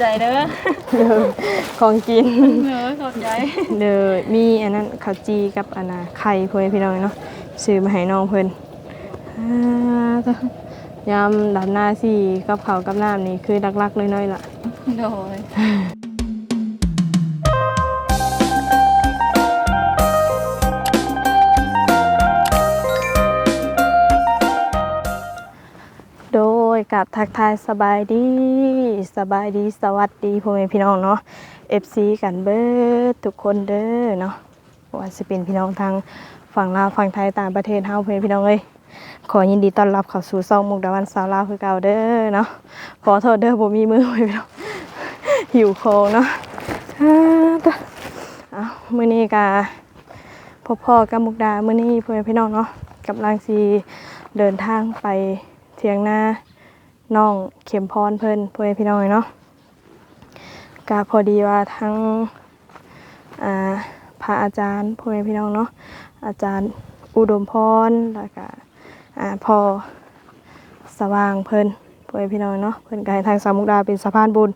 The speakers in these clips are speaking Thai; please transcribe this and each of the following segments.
ใจเด้อเด้อของกินเด้อขอบใจเด้อมีอันนั้นข้าวจีกับอันน่ะไข่เพื่อนพี่น้องเนาะซื้อมาให้น้องเพิ่นอ่าจ้ะยามดับหน้าสี่กับข้าวกับน้ำนี่คือลักๆเลยน้อยๆล่ะโดย กับทักทายสบายดีสบายดีสวัสดีพ่อแม่พี่น้องเนาะ FC กันเบิดทุกคนเด้อเนาะว่าสิเป็นพี่น้องทางฝั่งลาวฝั่งไทยต่างประเทศเฮาพ่อแม่พี่น้องเอ้ยขอยินดีต้อนรับเข้าสู่ซ่องมุกดาวันสาวลาวคือเก่าเด้อเนาะขอโทษเด้อบ่มีมือพ่อแม่พี่น้องหิวโคงเนาะอ่าเอามื้อนี้ก็พ่อๆกับมุกดามื้อนี้พ่อแม่พี่น้องเนาะกำลังสิเดินทางไปเทียงหน้า น้องเข็มพรเพิ่นพ่อแม่พี่น้องเนาะกาพอดีว่าทั้งอ่าพระอาจารย์พ่อแม่พี่น้องเนาะอาจารย์อุดมพรแล้วก็อ่าพอสว่างเพิ่นพ่อแม่พี่น้องเนาะเพิ่นก็ให้ทางสามุกดาเป็นสะพานบุญ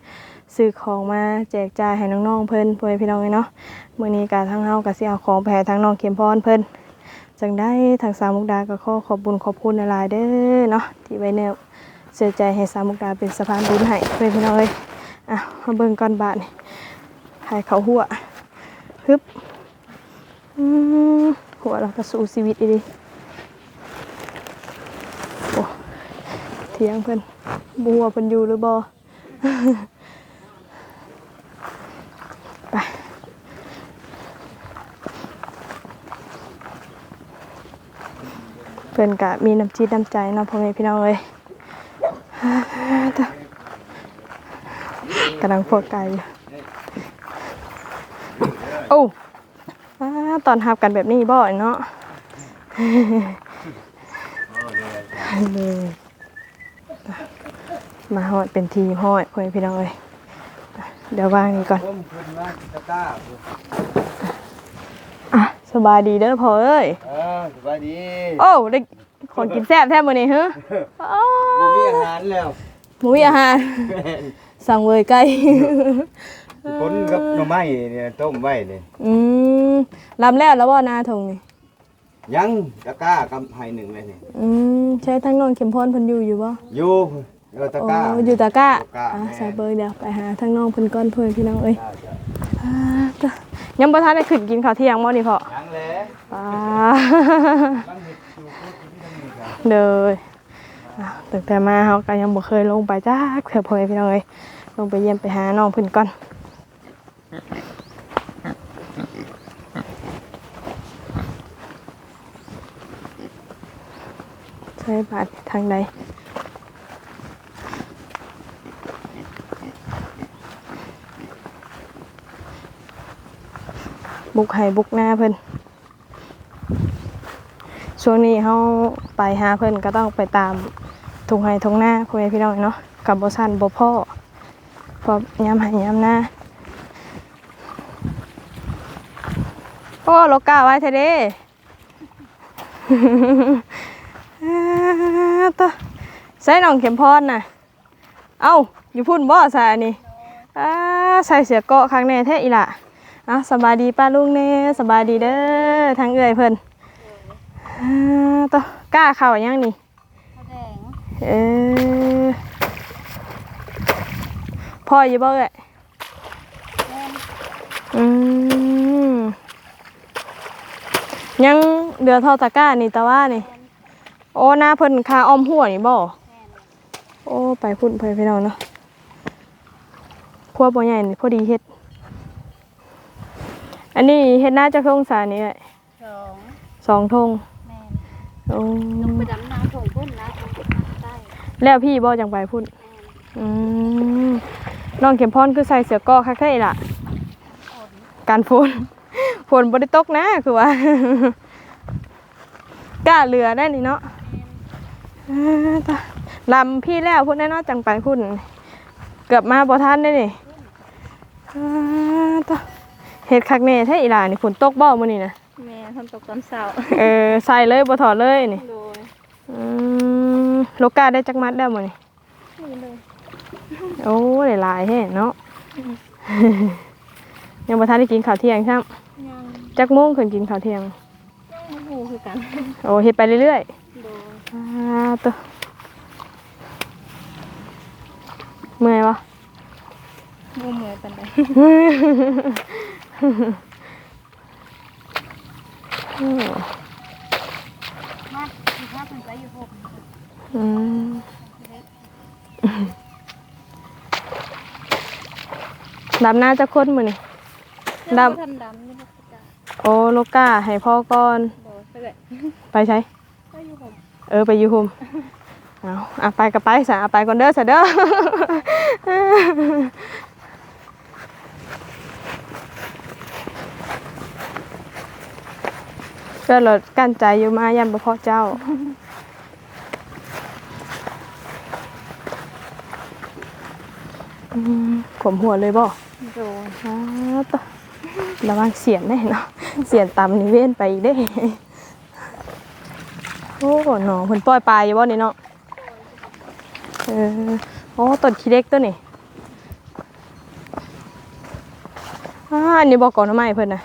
ซื้อของมาแจกจ่ายให้น้องๆเพิ่นพ่อแม่พี่น้องเนาะมื้อนี้ก็ทั้งเฮาก็สิเอาของไปให้ทางน้องเข็มพรเพิ่นจังได้ทางสามุกดาก็ขอขอบบุญขอบคุณหลายๆเด้อเนาะที่ไว้แนว เสียใจให้สามุกดาเป็นสะพานบุญให้เพื่อนพี่น้องเอ้ยอะมาเบิ่งก่อนบาทนี่ใครเขาหัวฮึบหัวเราก็สู้ชีวิตอีดีโอ้เถียงเพิ่นบัวเพิ่นอยู่หรือบ่ไปเพื่อนกะมีน้ำจิตน้ำใจเนาะพ่อแม่พี่น้องเลย กำลังพวกไก่อยู่โอ้อ่าตอนหับกันแบบนี้บ่อยเนาะเลยมาหอดเป็นทีมหอดพ่อแม่พี่น้องเลยเดี๋ยววางนี่ก่อนผมขึ้นมาตะกร้าอะสบายดีเด้อพ่อเอ้ยเออสบายดี โอ้ได้ ของกินแซ่บแท้มื้อนี้เฮ้ออ้าผมมีอาหารแล้วหมูอาหารแม่นสั่งเวยไก่ผลกับหน่อไม้เนี่ยต้มไว้นี่อืมลำแล้วแล้วว่านาทงนี่ยังตะกร้ากับไห้หนึ่งเลยนี่อืมใช้ทั้งน้องเข็มพรเพิ่นอยู่อยู่บ่อยู่เออตะโอ้กร้าอยู่ตะกร้าตะกร้าอะแม่ใส่เบอร์เดี๋ยวไปหาทั้งน้องเพิ่นก่อนเพิ่นพี่น้องเอ้ยจ้าจ้าอ่าจ้ะยังบ่ทันได้ขึ้นกินข้าวเที่ยงบ่นี่พ่อยังแหล้ป้า เด้ออะตั้งแต่มาเฮาก็ยังบ่เคยลงไปจักเทื่อพ่อแม่พี่น้องเอ้ยลงไปเยี่ยมไปหาน้องเพิ่นก่อนใช้บัตรทางใดบุกให้บุกหน้าเพิ่น ช่วงนี้เฮาไปหาเพิ่นก็ต้องไปตามทุ่งไห้ทุ่งหน้าพ่อแม่พี่น้องเนาะกับบ่ซันบ่พ่อพอยามห้ยามหน้าโอ้โลกาไว้เทเด้อ่าตะใส่น้องเข็มพรน่ะ เอ้าอยู่พุ่นบ่ใส่นนี้อ่าใส่เสียเกาะข้างในแท้อีหล่ะอะสบายดีป้าลุงเน่สบายดีเด้อทั้งเอื้อยเพิ่น อ่าต่อกล้าเข้ายังนี่แดงเออพ่ออยู่บ่เอ้ยอืมยังเดือเท่าตะกร้านี่แต่ว่านี่ โอ้หน้าเพิ่นคาอ้อมหัวนี่บ่โอ้ไปพุ่นไปพี่น้องเนาะพวกบ่ใหญ่นี่พอดีเฮ็ด อันนี้เฮ็ดหน้าจะทงสานี่เอ้ยสองสองทงแม่น โอ้ลงไปดำน้ำถงพุ่นนะใต้แล้วพี่บ่จังไปพุ่นอืมน้องเข็มพรคือใส่เสื้อเกอคักแท้อีล่ะการฝน ฝนบ่ได้ตกนะคือว่า กล้าเรือได้นี่เนาะอ่าตะลำพี่แล้วพุ่นแน่นอนจังไปพุ่นเกือบมาบ่ทันได้นี่อ่าตะเฮ็ดคักแน่แท้อีหล่ะนี่ฝนตกบ่มื้อนี้นะ ทำตกตอนเช้าเออใส่เลยบ่ถอดเลยนี่โดยอืมโลกาได้จักมัดแล้วมื้อนี้นี่เลยเอโอ้หลายๆแฮ่เนาะยังบ่ทันได้กินข้าวเที่ยงใช่ยังจักโมงขึ้นกินข้าวเที่ยงยังหูคือกันโอ้เฮ็ดไปเรื่อยโดยๆอ่าตัวเมื่อยวะบูเหมือนกันเลยอื มมาคือถ้าเป็นใจอยู่หกอืมดำหน้าจะค้นมือนี่ดำดำทันดำนี่มันจะโอ้โลกาให้พ่อก่อนโดยไปเลยไปใช้ก็อยู่หกเออไปอยูคุมเอาอะไปกับไปสะอะไปก่อนเด้อสะเด้อ เก็รถกั้นใจอยู่มายันบ่พอเจ้าอืมขมหัวเลยบ่โดยอ้าวตะระวังเสียนแน่เนาะ เสียนตำนี่เว้นไปอีกเด้ โอ้หนอเพิ่นปล่อยปลาอยู่บ่นี่เนาะ เออ โอ้ต้นขี้เล็กตัวนี่อ่าอันนี้บ่ก่อนทำไมเพิ่นน่ะ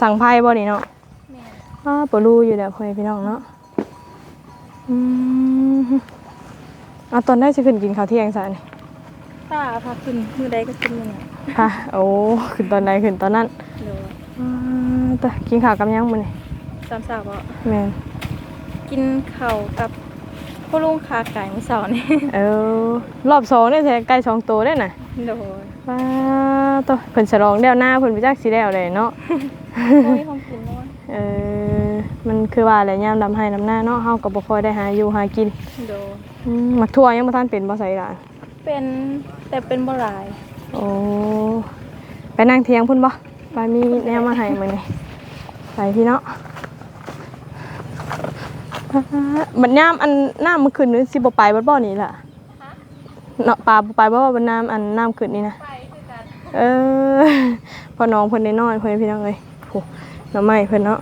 สั่งไพ่บ่นี่เนาะแม่ อ้าบ่รู้อยู่แล้วพ่อแม่พี่น้องเนาะอืมเอาตอนได้สิขึ้นกินข้าวเที่ยงซะนี่ตาพาขึ้นมือใดก็ขึ้นมือนั้นค่ะโอ้ขึ้นตอนใดขึ้นตอนนั้นโดยอ่าแต่กินข้าวกับหยังมื้อนี่สามสาวอะแม่นกินข้าวกับพ่อลุงคาไก่มื้อเสาร์นี่ เออรอบสองนี่แท้ไก่สองตัวได้น่ะ โดยว้าตัวเพิ่นฉลองแล้วหน้าเพิ่นไปจักสิแล้วเลยเนาะ โอ้ยของกินน้อยเออ มันคือว่าอะไรยามดำให้ดำหน้าเนาะเฮาก็บ่ค่อยได้หาอยู่หากินโดยอืมมักทั่วยังบ่ทันเป็นบ่ใส่ล่ะเป็นแต่เป็นบ่หลายโอ้ไปนั่งเที่ยงพุ่นบ่ไปมีแนวมาให้มื้อนี้ไปพี่เนาะอ่าบัดยามอันน้ำมันขึ้นนี่สิบ่ไปบ่บ่นี่ล่ะเนาะปลาบ่ไปบ่ว่าบัดน้ำอันน้ำขึ้นนี่นะไปคือกันเออพอน้องเพิ่นได้นอนเพิ่นพี่น้องเอ้ยโหหน่อไม้เพิ่นเนาะ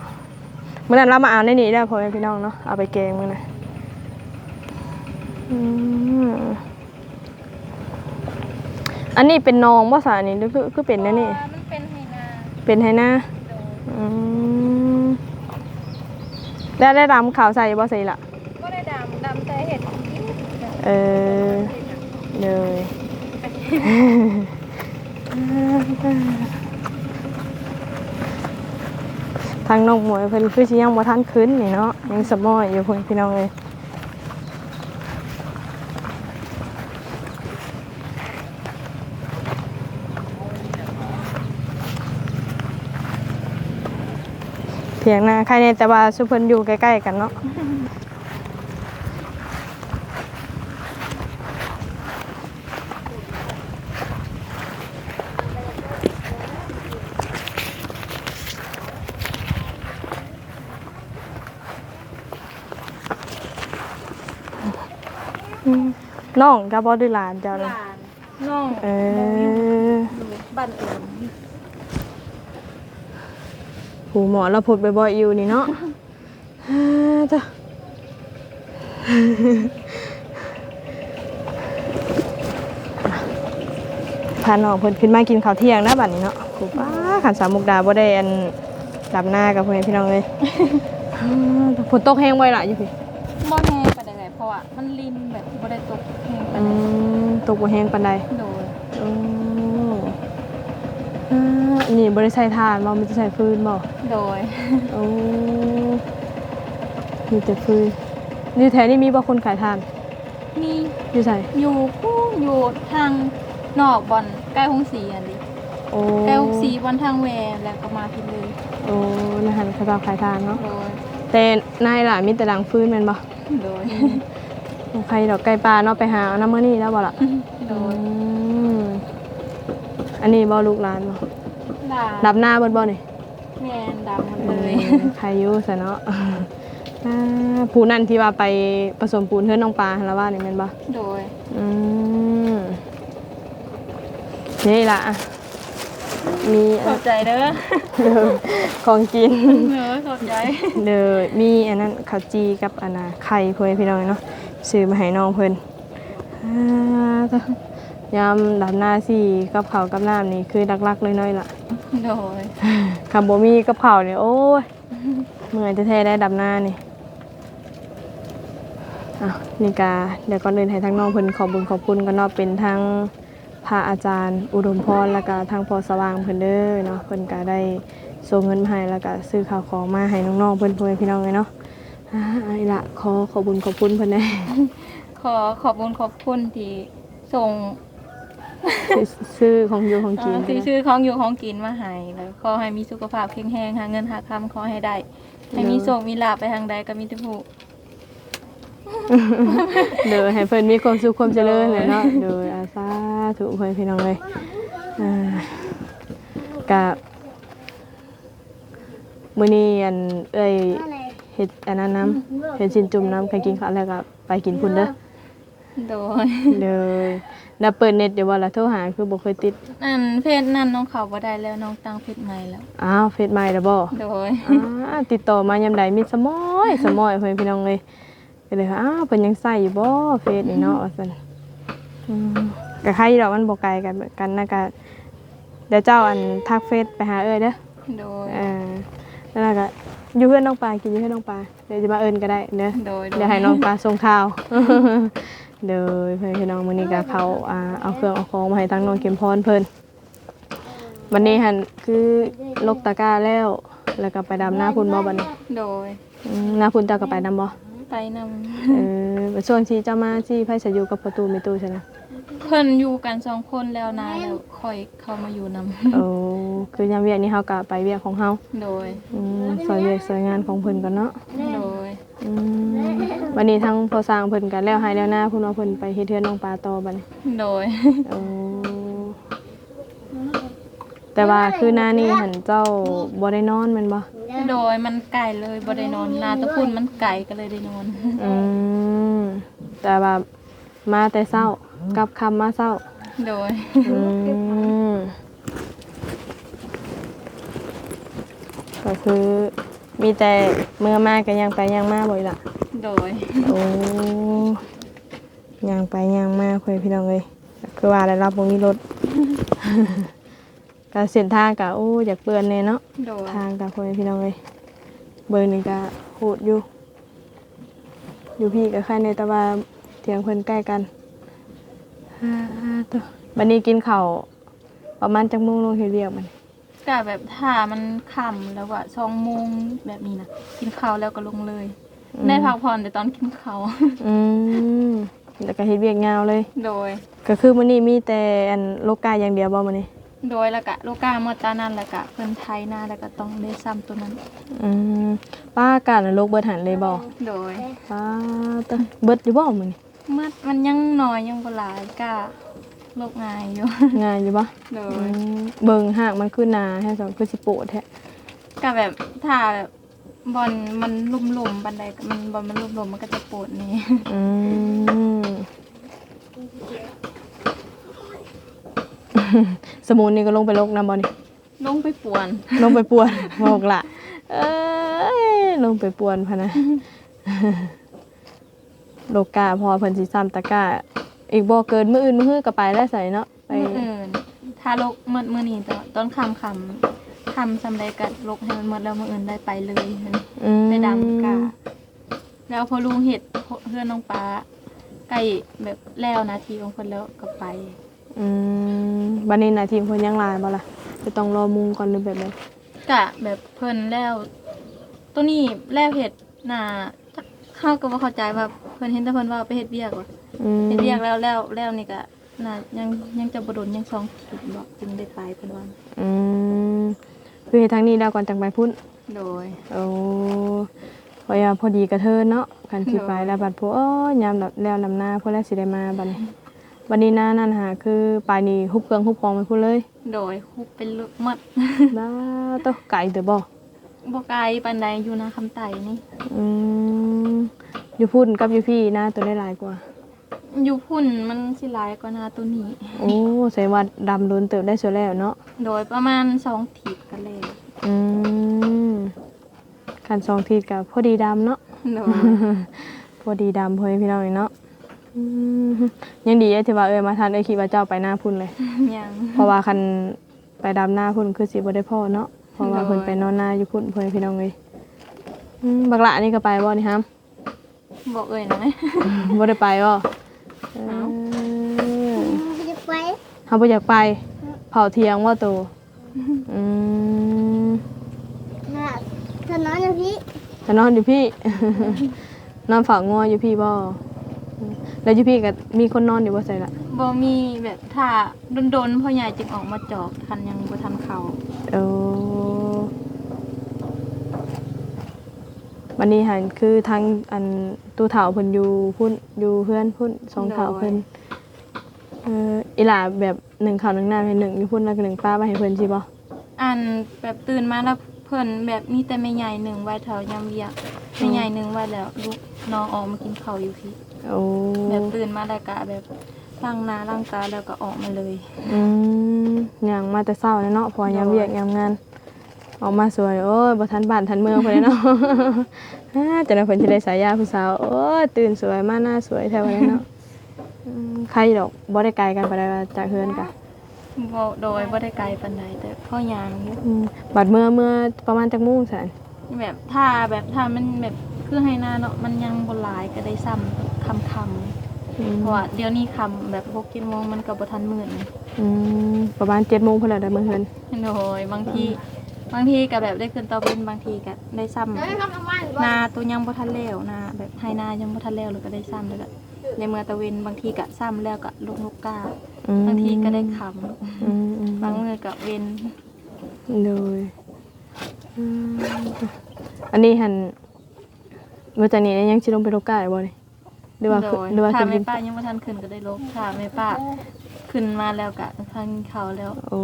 มื้อนั้นเรามาเอาในนี้ได้อพ่อแม่พี่น้องเนาะเอาไปแกงมื้อน่ะอืมอันนี้เป็นนองบ่ซะอันนี้หรือคือคือเป็นแน่นี่มันเป็นไหนาเป็นไหนาโดยอืมได้ได้ดำขาวใส่บ่ใส่ละก็ได้ดำดำแต่เห็ดกินเออเลย ทางน้องหมวยเพิ่นคือสิยังบ่ทันขึ้นนี่เนาะยังสมอยอยู่เพิ่นพี่น้องเอ้ยเพียงหน้าใครเนี่ยแต่ว่าสุเพิ่นอยู่ใกล้ๆกันเนาะ น้องกับบอดือหลานเจ้าหเลยลานน้องเอน้องอยู่ออยู่บ้านอื่นหูหมอเราพดบ่อยๆอยู่นี่เนาะเอ้อจ้ะพาน้องเพิ่นขึ้นมากินข้าวเที่ยงนะบัดนี้เนาะครูป้าขันสามมุกดาบ่ได้อันดับหน้ากับเพื่อนพี่น้องเลยอ้าวฝนตกแห้งไว้ล่ะอยู่พี่บ่แห้งไป ได้ไงเพราะว่ามันลินแบบบ่ได้ตกแห้งไปอืมตกบ่แห้งปานใดโดยโอ้อ่านี่บริใช้ทานบ่มันจะใช้ฟืนบ่โดยโอ้มีแต่ฟืนนี่แถวนี้มีบ่คนขายทานมีอยู่ใส่อยู่ผู้อยู่ทางนอกบอนใกล้ห้องสีอันนี้โอ้ใกล้ห้องสีบอนทางแวแล้วก็มาที่เลยโอ้นะฮะเขาเจ้าขายทานเนาะโดยแต่นายล่ะมีแต่ดังฟืนแม่นบ่ โดย ใครดอกไก่ปลาเนาะไปหาเอาน้ำมื้อนี้แล้วบ่ล่ะโดยอืมอันนี้บ่ลูกหลานบ่ด่าดับหน้าเบิดบ่นี่แมนดำหมดเลยใครอยู่ซะเนาะอ่าผู้นั่นที่ว่าไปผสมปูนเฮือนน้องปลาหั่นละว่านี่แม่นบ่ โดยอืมนี่ล่ะอะมีขอบใจเด้อเด้อของกิน เออขอบใจ เด้อมีอันนั้นข้าวจีกับอันน่ะไข่เพื่อนพี่น้องเนาะ ซื้อมาให้น้องเพิ่นอ่าจ้ะยามดำหน้าสี่กับข้าวกับน้ำนี่คือหลักๆเลยน้อยล่ะโดยคำบ่มีกับข้าวนี่โอ้ยเมื่อยจะแท้ๆได้ดำหน้านี่อะนี่กาเดี๋ยวก่อนอื่นให้ทั้งน้องเพิ่นขอบคุญขอบคุณกันเนาะเป็นทั้งพระอาจารย์อุดมพรแล้วก็ทางพอสว่างเพิ่นเด้อเนาะเพิ่นก็ได้ส่งเงินมาให้แล้วก็ซื้อข้าวของมาให้น้องๆเพิ่นพ่อแม่พี่น้องเลยเนาะ อ่าไอ้ละขอขอบคุญขอบคุณเพิ่นแน่ ขอขอบคุณขอบคุณที่ส่งซื้อของอยู่ของกินเอ่อซื้อชื่อของอยู่ของกินมาให้แล้วขอให้มีสุขภาพแข็งแรงหาเงินหาคำขอให้ได้ ให้มีโชคมีลาภไปทางใดก็มีแต่ผู้ เดี๋ยวให้เพิ่นมีความสุขความเจริญเลยเนาะเดี๋ยวอาสาถูกเพิ่นพี่น้องเลยอ่ากับมื้อนี้อันเอ้ย เฮ็ดอันนั้นน้ำเฮ็ดชินจุ่มน้ำใครกินข้าวแล้วก็ไปกินพุ่นเด้อโดยเด้อแล้วเปิดเน็ตเดี๋ยวว่าละโทรหาคือบ่เคยติดอันเพจนั่นน้องเขาบ่ได้แล้วน้องตั้งเพจใหม่แล้วอ้าวเฟซใหม่แล้วบ่โดยอ่าติดต่อมายามใดมีสมอยสมอยเพิ่นพี่น้องเลยก็เลยว่าอ้าวเพิ่นยังใส่อยู่บ่เฟซนี่เนาะว่าซั่นอืมก็ใครดอกมันบ่ไกลกันกันนะก็เดี๋ยวเจ้าอันทักเฟซไปหาเอ้ยเด้อโดยเออแล้วก็ อยู่เพื่อนน้องปลากินอยู่เพื่อนน้องปลาเดี๋ยวจะมาเอิ้นก็ได้เด้อโดย เดี๋ยวให้น้องปลาส่งข่าว เดี๋ยวเพื่อนพี่น้องมื้อนี้ก็เขาอ่าเอาเครื่องเอาของมาให้ทั้งน้องเข็มพรเพิ่นวันนี้หันคือลกตะกร้าแล้ว แล้วก็ไปดำหน้าพุ่นบ่บัดนี้โดย อืมหน้าพุ่นเจ้าก็ไปนำบ่ไปนำเออบัดช่วงที่เจ้ามาที่ไผสอยู่กับประตูไม่ตู้ใช่นะ เพิ่นอยู่กันสองคนแล้วนะแล้วค่อยเข้ามาอยู่นำโอ้คือยามเวียกนี้เฮาก็ไปเวียกของเฮาโดย อืมสอยเวียกสอยงานของเพิ่นก่อนเนาะโดย อืมวันนี้ทั้งพอสร้างเพิ่นกันแล้วให้แล้วหน้าพุ่นว่าเพิ่นไปเฮ็ดเทือนน้องปลาต่อบัดนี้โดย โอ้แต่ว่าคือหน้านี้หันเจ้าบ่ได้นอนแม่นบ่โดยมันไก่เลยบ่ได้นอนนาตะพุ่นมันไก่ก็เลยได้นอนอืมแต่ว่ามาแต่เช้า กลับค่ำมาเช้าโดยอืมก็คือ มีแต่เมื่อมาก็ยังไปยังมาบ่อยล่ะ โดยโอ้ยังไปยังมาเพื่อนพี่น้องเลยคือว่าได้รับบ่มีรถ ก็เส้นทางก็โอ้อยากเปื้อนแน่เนาะ โดยทางกับเพื่อนพี่น้องเลยเบอร์นี่ก็โหดอยู่ อยู่พี่กับใครในแต่ว่าเถียงเพิ่นใกล้กัน ฮ่าตัวบันนี้กินข้าวประมาณจักโมงลงเฮ็ดเรียกมันก็แบบถ้ามันค่ำแล้วว่าสองโมงแบบนี้นะกินข้าวแล้วก็ลงเลยได้พักผ่อนแต่ตอนกินข้าวอืมแล้วก็เฮ็ดเวียกยาวเลย โดย ก็คือมื้อนี้มีแต่อันโลกาอย่างเดียวบ่มื้อนี้โดยแล้วก็ลูกกาเมื่อตานั้นแล้วก็เพิ่นไทยหน้าแล้วก็ต้องได้ซ้ำตัวนั้นอืมป้าการโลกเบิดหันเลยบ่โดยป้าตะเบิดอยู่บ่มื้อนี้เมื่อมันยังน้อยยังบ่หลายก็โลกง่ายอยู่ง่ายอยู่บ่โดอืยมเบิ่งหากมันคือหนาแท้สองคือสิโปะแท้ก็แบบถ้าแบบบอลมันลุ่มๆบันไดก็มันบอลมันลุ่มๆมันก็จะปวดนี่ อืมสมุนนี่ก็ลงไปลกน้ำบ่นี่ ลงไปป่วน ลงไปป่วน บอกละเอ้ยลงไปป่วนพะนะ โลกาพอเพิ่นสิซ้ำตะกร้าอีกบ่เกินมื้ออื่นมื้อฮื้อก็ไปแล้วใส่เนาะไปมืออื่นถ้าลกเมื่อมื่อนี้ตอนต้นคำคำคำสำได้กัดลกให้มันหมดแล้วมืออื่นได้ไปเลยอืมได้ดำกาแล้วพอลุงเห็ดเพื่อนน้องป้าใกล้แบบแล้วนาทีของคนแล้วก็ไปอืมบัดนี้หน้าที่เพิ่นยังหลายบ่ล่ะจะต้องรอมุงก่อนหรือแบบใดกะแบบเพิ่นแล้วตัวนี้แล้วเห็ดน่ะเข้าก็บ่เข้าใจว่าเพิ่นเห็นแต่เพิ่นว่าไปเฮ็ดเวียกว่ะอืมเฮ็ดเวียกแล้วแล้วแล้วนี่ก็น่ะยังยังจะบ่โดนยังสองขีดบอกจึงได้ไปเพิ่นว่าอืมคือเฮ็ดทางนี้แล้วก่อนจังไปพุ่นโดย โอ้พอยาพอดีกระเทินเนาะคันสิไปแล้วบัดผู้อ้อยามแบบแล้วนำหน้าพุ่นแล้วสิได้มาบัดนี้วันนี้หน้านั่นหาคือปลายนี้ฮุบเครื่องฮุบของไปพุ่นเลยโดยคุบเป็นลึกหมด บ้าตอไก่เด้อบ่บ่ไกลปานใดอยู่นะคำไต่นี่อืม อยู่พุ่นกับอยู่พี่หน้าตัวได้หลายกว่า อยู่พุ่นมันสิหลายกว่านาตัวนี้ โอ้แสดงว่าดำโดนเติบได้เสียแล้วเนาะโดยประมาณสองถีบกันเลยอืมคันสองทีกับพอดีดำเนาะโดยพอดีดำพอให้พี่น้องเนาะอืมยังดีที่ว่าเอ้ยมาทันเอ้ยคิดว่าเจ้าไปหน้าพุ่นเลยยังเพราะว่าคันไปดำหน้าพุ่นคือสิบ่ได้พ่อเนาะเพราะว่าโดยเพิ่นไปนอนหน้าอยู่พุ่นเพิ่นพี่น้องเลยอืมบักละนี่ก็ไปบ่นี่ฮัม บอกเอ่ยหน่อยบ่ได้ไปบ่เออจะไปเฮาบ่อยากไปเผาเทียงว่าโตอืมนะถนนนะพี่จะนอนอยู่พี่ นอนฝากงัวอยู่พี่บ่อืมแล้วอยู่พี่ก็มีคนนอนอยู่บ่ใส่ละบ่มีแบบถ้าโดนๆพ่อใหญ่จึงออกมาจอกทันยังบ่ทันเขาเออ วันนี้หันคือทางอันตู้เฒ่าเพิ่นอยู่พุ่นอยู่เพื่อนพุ่นสองเฒ่าเพิ่นเอออีหล่าแบบหนึ่งข้าวหนึ่งน้ำให้หนึ่งอยู่พุ่นแล้วก็หนึ่งป้าไปให้เพิ่นสิบ่อันแบบตื่นมาแล้วเพิ่นแบบมีแต่แม่ใหญ่หนึ่งไว้แถวยามเวียกแม่ใหญ่หนึ่งไว้แล้วลูกน้องออกมากินข้าวอยู่พี่โอ้แบบตื่นมาแล้วก็แบบล้างหน้าล้างตาแล้วก็ออกมาเลย อืมอย่างมาแต่เช้าแล้วเนาะพอยามเวียกยามงาน ออกมาสวย โอ้ยบ่ทันบ้านทันเมืองเพิ่นเลยเนาะฮ่าจังได๋เพิ่นสิได้สายยาผู้สาว โอ้ยตื่นสวยมาหน้าสวยแท้ว่าเลยเนาะอืมใครดอกบ่ได้ไกลกันปานใดว่าจากเฮือนกะบ่โดยบ่ได้ไกลปานใดแต่พ่อยางอยู่อืมบัดเมื่อเมื่อประมาณจักโมงซั่นแบบถ้าแบบถ้ามันแบบคือให้หน้าเนาะมันยังบ่หลายก็ได้ซ้ำคำคำอืมเพราะว่าเดี๋ยวนี้คำแบบ6 7โมงมันก็บ่ทันมื้อนะอืมประมาณ7โมงเพิ่นแล้วได้มื้อเฮือนโดยบางที บางทีก็แบบได้ขึ้นเตาเป็นบางทีก็ได้ซ้ำไม่ทำน้ำมันนาตัวยังบ่ทันแล้วนาแบบให้นายังบ่ทันแล้วแล้วก็ได้ซ้ำแล้วก็ในเมื่อตะเวนบางทีก็ซ้ำแล้วก็ลงลูกกาอืมบางทีก็ได้คอืมอืมำบางมื้อก็เว้นโดยอืมอันนี้หันมื้อจากนี้ยังสิลงไปโลกาอีกบ่นี่หรือว่าโดยหรือว่าถ้าสิแม่กินป้ายังบ่ทันขึ้นก็ได้ลบถ้าแม่ป้าขึ้นมาแล้วก็ทานข้าวแล้วโอ้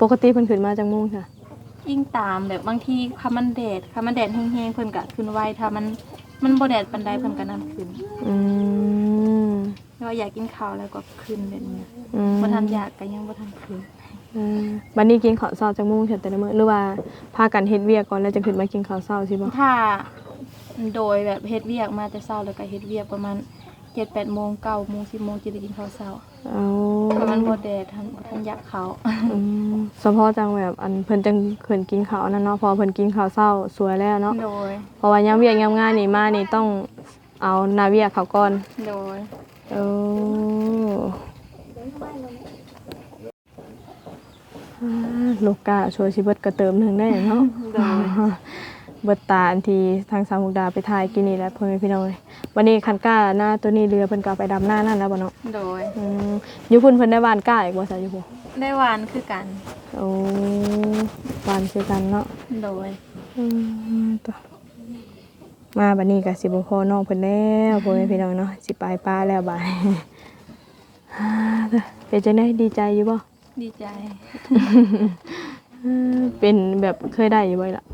ปกติเพิ่นขึ้นมาจังโมงค่ะ ยิ่งตามแบบบางทีคำมันแดดคำมันแดดแห้งๆเพิ่นก็ขึ้นไวถ้ามันมันบ่แดดปานใดเพิ่นก็นํขึ้นอืมว่าอยากกินข้าวแล้วก็ขึ้นแบบนี้อืมบ่ทันอยากก็ยังบ่ทันขึ้นอืมบัดนี้กินข้าวเช้าจังโมงค่ะแต่ละมื้อหรือว่าพากันเฮ็ดเวียกก่อนแล้วจะขึ้นมากินข้าวเช้าสิบ่ถ้าโดยแบบเฮ็ดเวียกมาแต่เช้าแล้วก็เฮ็ดเวียกประมาณ7-8โมง9โมง10โมงจะได้กินข้าวเช้าเอา เพราะมันบ่แดดทันบ่ทันอยากข้าวอืมเฉพาะจังแบบอันเพิ่นจังเพิ่นกินข้าวนั่นเนาะพอเพิ่นกินข้าวเช้าสวยแล้วเนาะโดย เพราะว่ายามเวียกยามงานนี่มานี่ต้องเอาหน้าเวียกเขาก่อนโดยโอ้อ่าลูกกะช่วยชีวิตกระเติมหนึ่งได้เนาะ โดย เบิดตาอันทีทางสามมุกดาไปถ่ายกินนี่แหละพ่อแม่พี่น้องเอ้ยวันนี้คันก้าหน้าตัวนี้เรือเพิ่นก็เอาไปดำหน้านั่นแล้วบ่เนาะโดยอืมอยู่พุ่นเพิ่นได้บ้านก้าอีกบ่ซะอยู่พุ่นได้หวานคือกัน โอ้บ้านคือกันเนาะโดยอืมต่อมาบัดนี้ก็สิบ่พอน้องเพิ่นแล้วพ่อแม่พี่น้องเนาะสิไปป้าแล้วบาดฮ่าเด้อเป็นจังได๋ดีใจอยู่บ่ดีใจเออเป็นแบบเคยได้อยู่บ่ล่ะ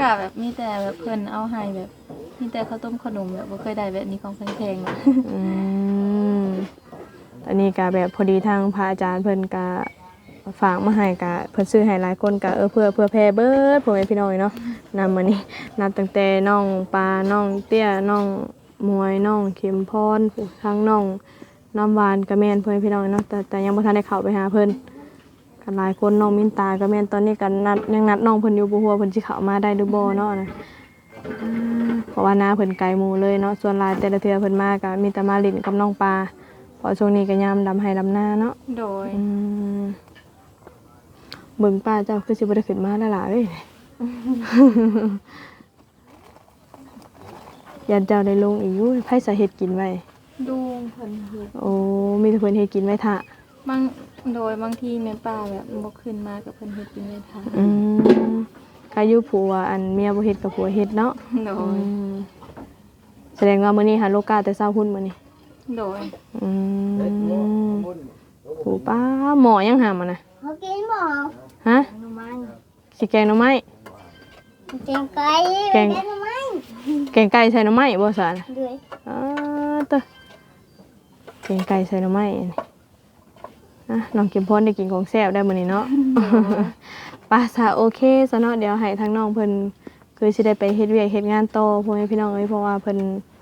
ก็แบบมีแต่แบบเพิ่นเอาให้แบบมีแต่ข้าวต้มขนมแบบบ่เคยได้แบบนี้ของแพงๆนะอืมอันนี้ก็แบบพอดีทางพระอาจารย์เพิ่นก็ฝากมาให้ก็เพิ่นซื้อให้หลายคนก็เออเพื่อเพื่อแพ่เบิดพ่อแม่พี่น้องเนาะนำมานี่นับตั้งแต่น้องปลาน้องเตี้ยน้องมวยน้องเข็มพรทั้งน้องน้ำหวานก็แม่นพ่อแม่พี่น้องเนาะแต่แต่ยังบ่ทันได้เข้าไปหาเพิ่น กันหลายคนน้องมินตาก็แม่นตอนนี้ก็นัดยังนัดน้องเพิ่นอยู่บ่ฮู้ว่าเพิ่นสิเข้ามาได้หรือบ่เนาะนะเพราะว่าหน้าเพิ่นไกลหมู่เลยเนาะส่วนหลายแต่ละเทื่อเพิ่นมาก็มีแต่มาเลินกับน้องปลาเพราะช่วงนี้ก็ยามดำให้ดำหน้าเนาะโดยอืมเบิ่งป้าเจ้าคือสิบ่ได้ขึ้นมาแล้วล่ะเอ้ยยันเจ้าได้ลงอีกอยู่ไผสาเหตุกินไว้ดูเพิ่นเฮ็ดโอ้มีแต่เพิ่นเฮ็ดกินไว้ท่าบาง โดยบางทีแม่ป้าแบบบ่ขึ้นมากับเพิ่นเฮ็ดกินไม่ทานอืมกาอยู่ผัวอันเมียบ่เฮ็ดกับผัวเฮ็ดเนาะโดอืยมแสดงว่ามื้อนี้หาโลกาแต่เช้าพุ่นมื้อนี้โดยอืมโอ้ป้าหมอยังหามานะเขากินบ่ฮะน้ำมันสิแกงหน่อไม้ แกงไก่แกงน้ำมันแกงไก่ใส่หน่อไม้บ่สารด้วยอ่าเตอะแกงไก่ใส่หน่อไม้อันนี้ อะน้องเก็มพรได้กินของแซ่บได้มื้อนี้เนาะป้าสาโอเคซะเนาะเดี๋ยวให้ทางน้องเพิ่นคือสิได้ไปเฮ็ดเวียกเฮ็ดงานต่อพ่อแม่พี่น้องเอ้ยเพราะว่าเพิ่น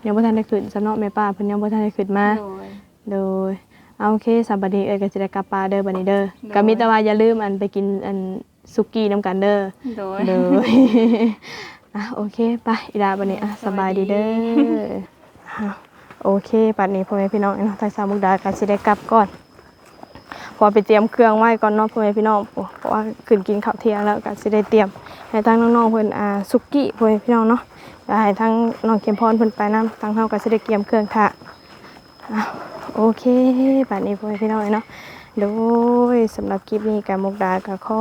ยังบ่ทันได้ขึ้นสำเนาะแม่ป้าเพิ่นยังบ่ทันได้ขึ้นมาโดยโดยเอาโอเคสำบัดนี้เอ้ยก็สิได้กลับป่าเด้อบัดนี้เด้อโดยก็มีแต่ว่าอย่าลืมอันไปกินอันสุกี้นํกันเด้อโดยเด้ออะโอเคไปอีดาบัดนี้อะสบายดีเด้ออะโอเคบัดนี้พ่อแม่พี่น้องเนาะทางสามมุกดาก็สิได้กลับก่อน พอไปเตรียมเครื่องไว้ก่อนเนาะพ่อแม่พี่น้องเพราะว่าขึ้นกินข้าวเที่ยงแล้วก็สิได้เตรียมให้ทางน้องๆเพิ่นอ่าสุกี้พ่อแม่พี่น้องเนาะให้ทางน้องเข็มพรเพิ่นไปนํทางเฮาก็สิได้เตรียมเครื่องท่ะโอเคบัดนี้พ่อแม่พี่น้องเนาะโดยสำหรับคลิปนี้กับมุกดาก็ขอ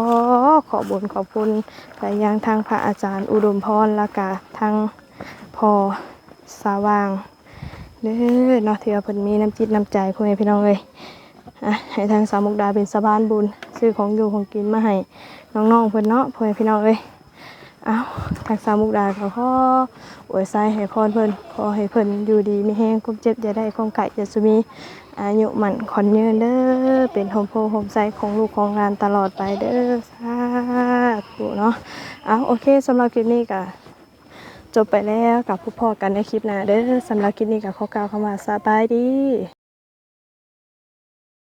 ขอบุญขอบคุณไปยังทางพระอาจารย์อุดมพรและก็ทางพ่อสว่างเด้อเนาะที่ว่าเพิ่นมีน้ำจิตน้ำใจพ่อแม่พี่น้องเอ้ย ให้ทางสาวมุกดาเป็นสะพานบุญซื้อของอยู่ของกินมาให้น้องๆเพิ่อนเนาะเพื่อแม่พี่น้องเอ้ยเอาทางสาวมุกดาก็ขออวยไซให้พรเพิ่นขอให้เพิ่นอยู่ดีมีแห้งความเจ็บอย่าได้ความไก่อย่าสุมีอายุมันขอนยืนเด้อเป็นโฮมโพโฮมไซของลูกของงานตลอดไปเด้อสาธุเนาะเอาโอเคสำหรับคลิปนี้ก็จบไปแล้วกับผู้พ่อกันในคลิปหน้าเด้อสำหรับคลิปนี้ก็ขอกล่าวคำว่าสบายดี